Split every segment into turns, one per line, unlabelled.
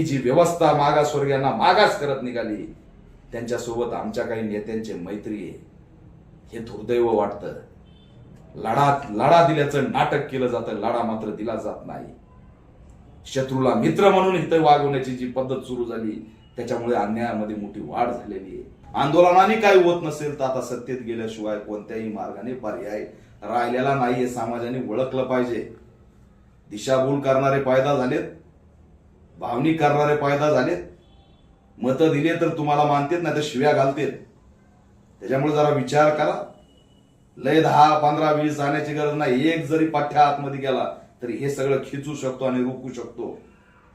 ही जी व्यवस्था मागासवर्गीयांना मागास करत निघाली त्यांच्यासोबत आमच्या काही नेत्यांचे मैत्री आहे. हे दुर्दैव वाटतं. लढा लढा दिल्याचं नाटक केलं जातं लढा मात्र दिला जात नाही. शत्रूला मित्र म्हणून इथं वागवण्याची जी पद्धत सुरू झाली त्याच्यामुळे अन्यायामध्ये मोठी वाढ झालेली आहे. आंदोलनाने काही होत नसेल तर आता सत्तेत गेल्याशिवाय कोणत्याही मार्गाने पर्याय राहिलेला नाहीये. समाजाने ओळखलं पाहिजे. दिशाभूल करणारे पायदा झालेत. भावनिक करणारे पायदा झालेत. मतं दिले तर तुम्हाला मानतेत नाही तर शिव्या घालतेत. त्याच्यामुळे जरा विचार करा. लय दहा पंधरा वीस जाण्याची गरज नाही. एक जरी पाठ्या आतमध्ये गेला तरी हे सगळं खिचू शकतो आणि रोखू शकतो.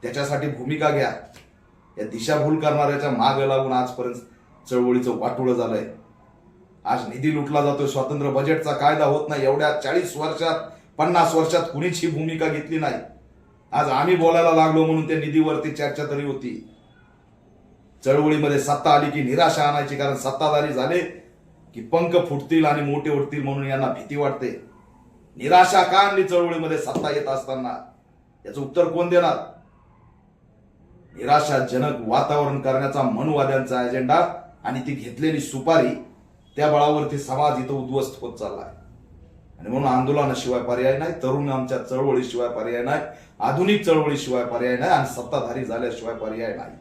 त्याच्यासाठी भूमिका घ्या. या दिशाभूल करणाऱ्याच्या माग लागून आजपर्यंत चळवळीचं वाटोळं झालंय. आज निधी लुटला जातोय. स्वातंत्र्य बजेटचा कायदा होत नाही. एवढ्या चाळीस वर्षात पन्नास वर्षात कुणीच ही भूमिका घेतली नाही. आज आम्ही बोलायला लागलो म्हणून त्या निधीवरती चर्चा तरी होती. चळवळीमध्ये सत्ता आली की निराशा आणायची कारण सत्ताधारी झाले की पंख फुटतील आणि मोठे उठतील म्हणून यांना भीती वाटते. निराशा का आणली चळवळीमध्ये सत्ता येत असताना? याचं उत्तर कोण देणार? निराशाजनक वातावरण करण्याचा मनवाद्यांचा अजेंडा आणि ती घेतलेली सुपारी त्या बळावरती समाज इथं उद्ध्वस्त होत चाललाय आणि म्हणून आंदोलनाशिवाय पर्याय नाही तरुण आमच्या चळवळीशिवाय पर्याय नाही आधुनिक चळवळीशिवाय पर्याय नाही आणि सत्ताधारी झाल्याशिवाय पर्याय नाही.